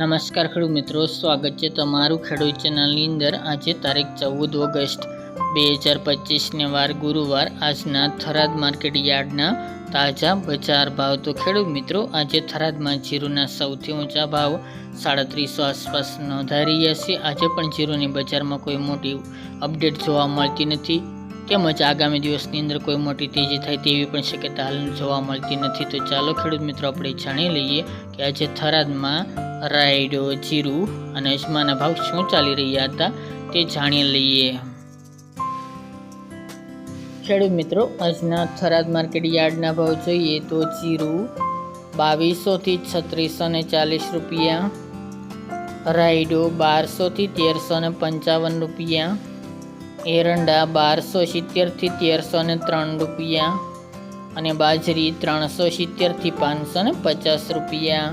નમસ્કાર ખેડૂત મિત્રો, સ્વાગત છે તમારું ખેડૂત ચેનલની અંદર. આજે તારીખ ચૌદ ઓગસ્ટ બે હજાર પચીસને વાર ગુરુવાર. આજના થરાદ માર્કેટ યાર્ડના તાજા બજાર ભાવ. તો ખેડૂત મિત્રો, આજે થરાદમાં જીરુના સૌથી ઊંચા ભાવ સાડત્રીસો આસપાસ નોંધાઈ રહ્યા છે. આજે પણ જીરુની બજારમાં કોઈ મોટી અપડેટ જોવા મળતી નથી તેમજ આગામી દિવસની અંદર કોઈ મોટી તેજી થાય તેવી પણ શક્યતા હાલ જોવા મળતી નથી. તો ચાલો ખેડૂત મિત્રો, આપણે જાણી લઈએ કે આજે થરાદમાં રાયડો, જીરું અને અજમાના ભાવ શું ચાલી રહ્યા હતા તે જાણી લઈએ. ખેડૂત મિત્રો, આજના થરાદ માર્કેટ યાર્ડના ભાવ જોઈએ તો જીરું બાવીસોથી છત્રીસો ને ચાલીસ રૂપિયા, રાયડો બારસોથી તેરસો ને પંચાવન રૂપિયા, એરંડા બારસો સિત્તેરથી તેરસો ને ત્રણ રૂપિયા અને બાજરી ત્રણસો સિત્તેરથી પાંચસો ને પચાસ રૂપિયા.